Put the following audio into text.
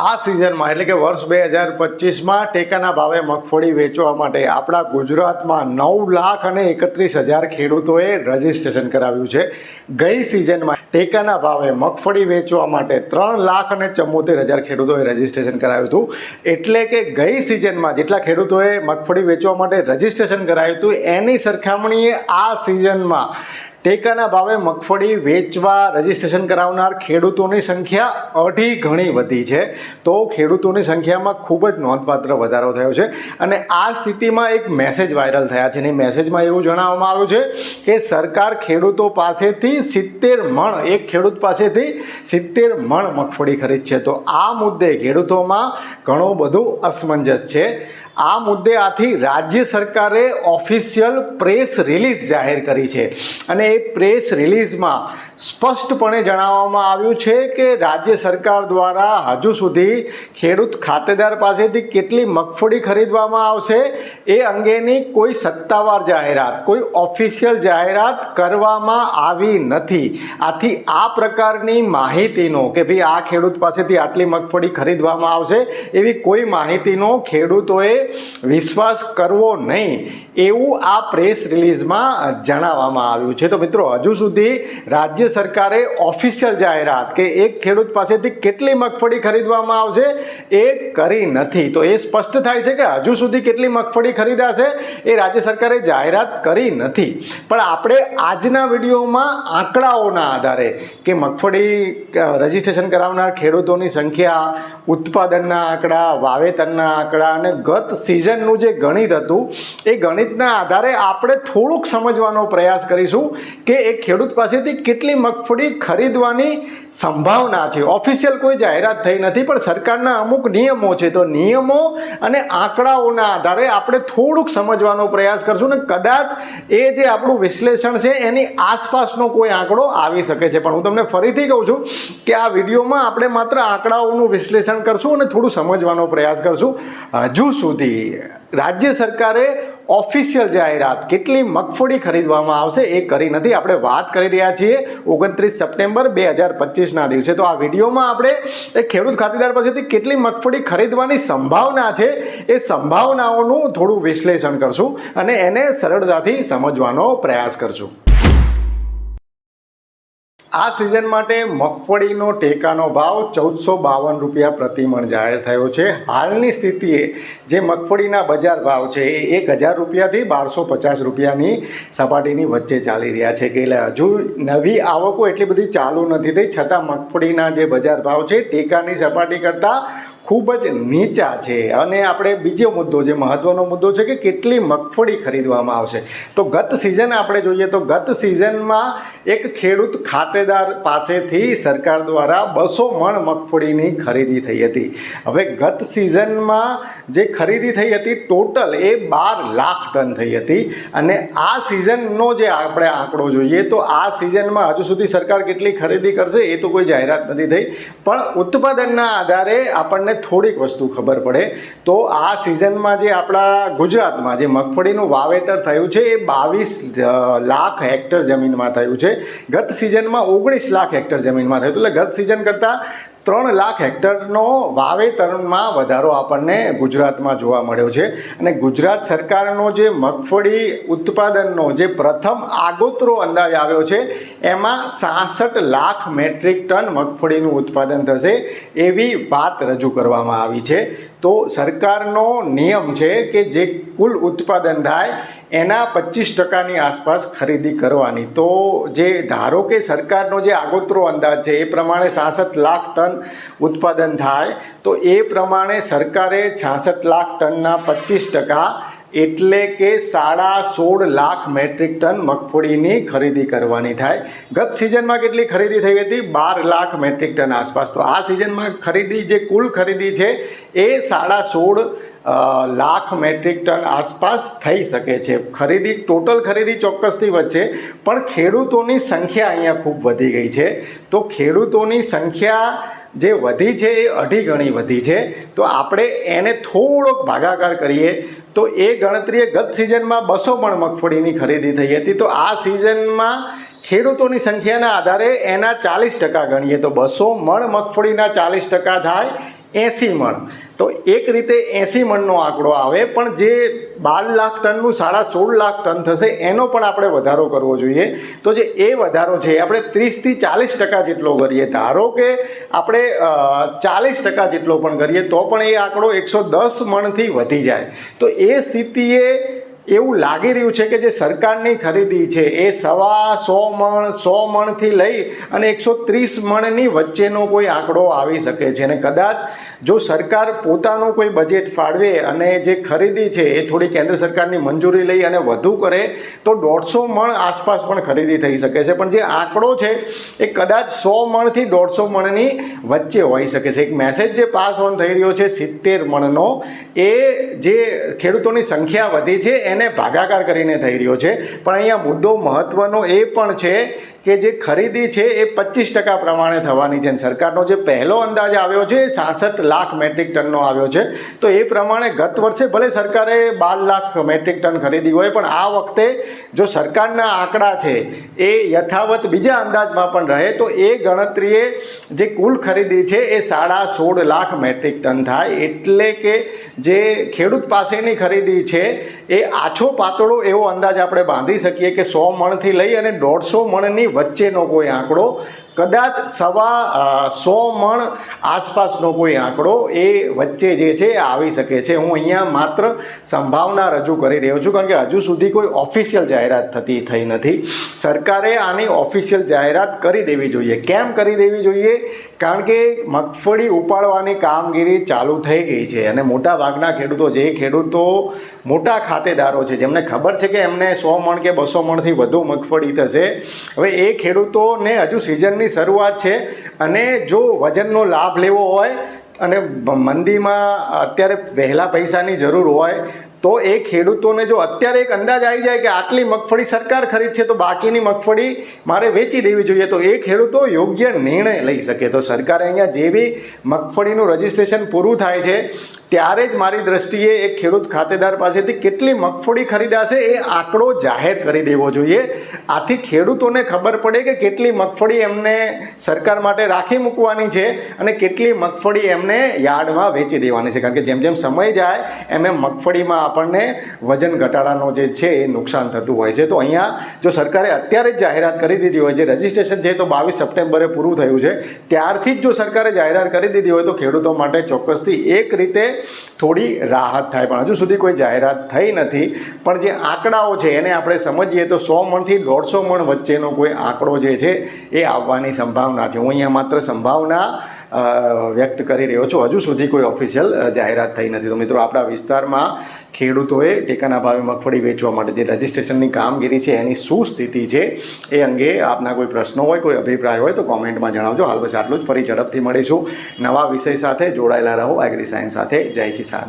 આ સિઝનમાં, એટલે કે વર્ષ બે હજાર પચીસમાં ટેકાના ભાવે મગફળી વેચવા માટે આપણા ગુજરાતમાં નવ લાખ અને એકત્રીસ હજાર ખેડૂતોએ રજીસ્ટ્રેશન કરાવ્યું છે. ગઈ સિઝનમાં ટેકાના ભાવે મગફળી વેચવા માટે ત્રણ લાખ અને ચુમ્મોતેર હજાર ખેડૂતોએ રજીસ્ટ્રેશન કરાવ્યું હતું. એટલે કે ગઈ સિઝનમાં જેટલા ખેડૂતોએ મગફળી વેચવા માટે રજીસ્ટ્રેશન કરાવ્યું હતું, એની સરખામણીએ આ સિઝનમાં ટેકાના ભાવે મગફળી વેચવા રજીસ્ટ્રેશન કરાવનાર ખેડૂતોની સંખ્યા અઢી ઘણી વધી છે. તો ખેડૂતોની સંખ્યામાં ખૂબ જ નોંધપાત્ર વધારો થયો છે. અને આ સ્થિતિમાં એક મેસેજ વાયરલ થયા છે. અને મેસેજમાં એવું જણાવવામાં આવ્યું છે કે સરકાર ખેડૂતો પાસેથી સિત્તેર મણ, એક ખેડૂત પાસેથી સિત્તેર મણ મગફળી ખરીદશે. તો આ મુદ્દે ખેડૂતોમાં ઘણું બધું અસમંજસ છે. આ મુદ્દે આથી રાજ્ય સરકારે ઓફિશિયલ પ્રેસ રિલીઝ જાહેર કરી છે. અને એ પ્રેસ રિલીઝમાં સ્પષ્ટપણે જણાવવામાં આવ્યું છે કે રાજ્ય સરકાર દ્વારા હજુ સુધી ખેડૂત ખાતેદાર પાસેથી કેટલી મગફળી ખરીદવામાં આવશે એ અંગેની કોઈ સત્તાવાર જાહેરાત, કોઈ ઓફિશિયલ જાહેરાત કરવામાં આવી નથી. આથી આ પ્રકારની માહિતીનો કે ભાઈ આ ખેડૂત પાસેથી આટલી મગફળી ખરીદવામાં આવશે એવી કોઈ માહિતીનો ખેડૂતોએ વિશ્વાસ કરવો નહીં, એવું આ પ્રેસ રિલીઝમાં જણાવવામાં આવ્યું છે. તો મિત્રો, હજુ સુધી રાજ્ય સરકારે ઓફિશિયલ જાહેરાત કે એક ખેડૂત પાસેથી કેટલી મગફળી ખરીદવામાં આવશે એ કરી નથી. તો એ સ્પષ્ટ થાય છે કે હજુ સુધી કેટલી મગફળી ખરીદાશે એ રાજ્ય સરકારે જાહેરાત કરી નથી. પણ આપણે આજના વિડીયોમાં આંકડાઓના આધારે કે મગફળી રજીસ્ટ્રેશન કરાવનાર ખેડૂતોની સંખ્યા, ઉત્પાદનના આંકડા, વાવેતરના આંકડા અને ગત સિઝનનું જે ગણિત હતું, એ ગણિતના આધારે આપણે થોડુંક સમજવાનો પ્રયાસ કરીશું કે એ ખેડૂત પાસેથી કેટલી મગફળી ખરીદવાની સંભાવના છે. ઓફિશિયલ કોઈ જાહેરાત થઈ નથી, પણ સરકારના અમુક નિયમો છે. તો નિયમો અને આંકડાઓના આધારે આપણે થોડુંક સમજવાનો પ્રયાસ કરશું ને કદાચ એ જે આપણું વિશ્લેષણ છે, એની આસપાસનો કોઈ આંકડો આવી શકે છે. પણ હું તમને ફરીથી કહું છું કે આ વિડીયોમાં આપણે માત્ર આંકડાઓનું વિશ્લેષણ કરશું અને થોડું સમજવાનો પ્રયાસ કરશું. હજુ સુધી રાજ્ય સરકારે ઓફિશિયલ જાહેરાત કેટલી મગફળી ખરીદવામાં આવશે એ કરી નથી. આપણે વાત કરી રહ્યા છીએ ઓગણત્રીસ સપ્ટેમ્બર બે હજાર પચીસના દિવસે. તો આ વિડીયોમાં આપણે એ ખેડૂત ખાતેદાર પાસેથી કેટલી મગફળી ખરીદવાની સંભાવના છે એ સંભાવનાઓનું થોડું વિશ્લેષણ કરશું અને એને સરળતાથી સમજવાનો પ્રયાસ કરશું. આ સિઝન માટે મગફળીનો ટેકાનો ભાવ ચૌદસો બાવન રૂપિયા પ્રતિમણ જાહેર થયો છે. હાલની સ્થિતિએ જે મગફળીના બજાર ભાવ છે એ એક હજાર રૂપિયાથી બારસો પચાસ રૂપિયાની સપાટીની વચ્ચે ચાલી રહ્યા છે. કે એટલે હજુ નવી આવકો એટલી બધી ચાલુ નથી થઈ. છતાં મગફળીના જે બજાર ભાવ છે, ટેકાની સપાટી કરતાં ખૂબ જ નીચા છે. અને આપણે બીજો મુદ્દો જે મહત્ત્વનો મુદ્દો છે કે કેટલી મગફળી ખરીદવામાં આવશે. તો ગત સિઝન આપણે જોઈએ તો ગત સિઝનમાં એક ખેડૂત ખાતેદાર પાસેથી સરકાર દ્વારા બસો મણ મગફળીની ખરીદી થઈ હતી. હવે ગત સિઝનમાં જે ખરીદી થઈ હતી ટોટલ એ બાર લાખ ટન થઈ હતી. અને આ સિઝનનો જે આપણે આંકડો જોઈએ તો આ સિઝનમાં હજુ સુધી સરકાર કેટલી ખરીદી કરશે એ તો કોઈ જાહેરાત નથી થઈ. પણ ઉત્પાદનના આધારે આપણને થોડીક વસ્તુ ખબર પડે, તો આ સિઝનમાં જે આપણા ગુજરાતમાં જે મગફળીનું વાવેતર થયું છે, એ બાવીસ લાખ હેક્ટર જમીનમાં થયું છે. ગત સિઝનમાં ઓગણીસ લાખ હેક્ટર જમીનમાં થયું એટલે ગત સિઝન કરતાં ત્રણ લાખ હેક્ટરનો વાવેતરમાં વધારો આપણને ગુજરાતમાં જોવા મળ્યો છે. અને ગુજરાત સરકારનો જે મગફળી ઉત્પાદનનો જે પ્રથમ આગોતરો અંદાજ આવ્યો છે, એમાં સાસઠ લાખ મેટ્રિક ટન મગફળીનું ઉત્પાદન થશે એવી વાત રજૂ કરવામાં આવી છે. તો સરકારનો નિયમ છે કે જે કુલ ઉત્પાદન થાય એના પચીસ ટકાની આસપાસ ખરીદી કરવાની. તો જે ધારો કે સરકારનો જે આગોતરો અંદાજ છે, એ પ્રમાણે સાસઠ લાખ ટન ઉત્પાદન થાય, તો એ પ્રમાણે સરકારે છાસઠ લાખ ટનના પચીસ ટકા એટલે કે સાડા સોળ લાખ મેટ્રિક ટન મગફળીની ખરીદી કરવાની થાય. ગત સિઝનમાં કેટલી ખરીદી થઈ હતી? બાર લાખ મેટ્રિક ટન આસપાસ. તો આ સિઝનમાં ખરીદી, જે કુલ ખરીદી છે, એ સાડા સોળ લાખ મેટ્રિક ટન આસપાસ થઈ શકે છે. ખરીદી, ટોટલ ખરીદી ચોક્કસથી વધશે, પણ ખેડૂતોની સંખ્યા અહીંયા ખૂબ વધી ગઈ છે. તો ખેડૂતોની સંખ્યા જે વધી છે એ અઢી ગણી વધી છે, તો આપણે એને થોડોક ભાગાકાર કરીએ, તો એ ગણતરીએ ગત સિઝનમાં બસો મણ મગફળીની ખરીદી થઈ હતી, તો આ સિઝનમાં ખેડૂતોની સંખ્યાના આધારે એના ચાલીસ ટકા ગણીએ, તો બસો મણ મગફળીના ચાલીસ ટકા થાય એંસી મણ. તો એક રીતે એંસી મણનો આંકડો આવે, પણ જે બાર લાખ ટનનું સાડા સોળ લાખ ટન થશે, એનો પણ આપણે વધારો કરવો જોઈએ. તો જે એ વધારો છે આપણે ત્રીસથી ચાલીસ ટકા જેટલો કરીએ. ધારો કે આપણે ચાલીસ ટકા જેટલો પણ કરીએ, તો પણ એ આંકડો એકસો દસ મણથી વધી જાય. તો એ સ્થિતિએ એવું લાગી રહ્યું છે કે જે સરકારની ખરીદી છે એ સવા સો મણ, સો મણથી લઈ અને એકસો ત્રીસ મણની વચ્ચેનો કોઈ આંકડો આવી શકે છે. અને કદાચ જો સરકાર પોતાનું કોઈ બજેટ ફાળવે અને જે ખરીદી છે એ થોડી કેન્દ્ર સરકારની મંજૂરી લઈ અને વધુ કરે, તો દોઢસો મણ આસપાસ પણ ખરીદી થઈ શકે છે. પણ જે આંકડો છે એ કદાચ સો મણથી દોઢસો મણની વચ્ચે હોઈ શકે છે. એક મેસેજ જે પાસ ઓન થઈ રહ્યો છે સિત્તેર મણનો, એ જે ખેડૂતોની સંખ્યા વધી છે, એને ભાગાકાર કરીને થઈ રહ્યો છે. પણ અહીંયા મુદ્દો મહત્વનો એ પણ છે કે જે ખરીદી છે એ પચીસ ટકા પ્રમાણે થવાની છે. સરકારનો જે પહેલો અંદાજ આવ્યો છે એ સાસઠ લાખ મેટ્રિક ટનનો આવ્યો છે. તો એ પ્રમાણે ગત વર્ષે ભલે સરકારે બાર લાખ મેટ્રિક ટન ખરીદી હોય, પણ આ વખતે જો સરકારના આંકડા છે એ યથાવત બીજા અંદાજમાં પણ રહે, તો એ ગણતરીએ જે કુલ ખરીદી છે એ સાડા સોળ લાખ મેટ્રિક ટન થાય. એટલે કે જે ખેડૂત પાસેની ખરીદી છે એ આછો પાતળો એવો અંદાજ આપણે બાંધી શકીએ કે સો મણથી લઈ અને દોઢસો મણની વચ્ચેનો કોઈ આંકડો, કદાચ સવા સો મણ આસપાસનો કોઈ આંકડો એ વચ્ચે જે છે આવી શકે છે. હું અહીંયા માત્ર સંભાવના રજૂ કરી રહ્યો છું, કારણ કે હજુ સુધી કોઈ ઓફિશિયલ જાહેરાત થતી થઈ નથી. સરકારે આની ઓફિશિયલ જાહેરાત કરી દેવી જોઈએ. કેમ કરી દેવી જોઈએ? કારણ કે મગફળી ઉપાડવાની કામગીરી ચાલુ થઈ ગઈ છે અને મોટા ભાગના ખેડૂતો જે ખેડૂતો મોટા ખાતેદારો છે, જેમને ખબર છે કે એમને સો મણ કે બસો મણથી વધુ મગફળી થશે, હવે એ ખેડૂતોને હજુ સિઝનની શરૂઆત છે અને જો વજનનો લાભ લેવો હોય અને મંદીમાં અત્યારે વહેલા પૈસાની જરૂર હોય તો એ ખેડૂતોને જો અત્યારે એક અંદાજ આવી જાય કે આટલી મગફળી સરકાર ખરીદશે, તો બાકીની મગફળી મારે વેચી દેવી જોઈએ. તો એ ખેડૂતો યોગ્ય નિર્ણય લઈ શકે. તો સરકારે અહીંયા જે બી મગફળીનું રજિસ્ટ્રેશન પૂરું થાય છે ત્યારે જ મારી દ્રષ્ટિએ એક ખેડૂત ખાતેદાર પાસેથી કેટલી મગફળી ખરીદાશે એ આંકડો જાહેર કરી દેવો જોઈએ. આથી ખેડૂતોને ખબર પડે કે કેટલી મગફળી એમને સરકાર માટે રાખી મૂકવાની છે અને કેટલી મગફળી એમને યાર્ડમાં વેચી દેવાની છે. કારણ કે જેમ જેમ સમય જાય, એમ એમ મગફળીમાં આપણને વજન ઘટાડાનો જે છે એ નુકસાન થતું હોય છે. તો અહીંયા જો સરકારે અત્યારે જ જાહેરાત કરી દીધી હોય, જે રજિસ્ટ્રેશન છે તો બાવીસ સપ્ટેમ્બરે પૂરું થયું છે. ત્યારથી જ જો સરકારે જાહેરાત કરી દીધી હોય તો ખેડૂતો માટે ચોક્કસથી એક રીતે થોડી રાહત થાય. પણ હજુ સુધી કોઈ જાહેરાત થઈ નથી. પણ જે આંકડાઓ છે, એને આપણે સમજીએ તો સો મણથી દોઢસો મણ વચ્ચેનો કોઈ આંકડો જે છે, એ આવવાની સંભાવના છે. હું અહીંયા માત્ર સંભાવના વ્યક્ત કરી રહ્યો છું. હજુ સુધી કોઈ ઓફિશિયલ જાહેરાત થઈ નથી. તો મિત્રો, આપણા વિસ્તારમાં ખેડૂતોએ ટેકાના ભાવે મગફળી વેચવા માટે જે રજિસ્ટ્રેશનની કામગીરી છે, એની શું સ્થિતિ છે, એ અંગે આપના કોઈ પ્રશ્નો હોય, કોઈ અભિપ્રાય હોય, તો કોમેન્ટમાં જણાવજો. હાલ બસ આટલું જ. ફરી ઝડપથી મળીશું. નવા વિષય સાથે જોડાયેલા રહો. એગ્રી સાયન્સ સાથે. જય કિસાન.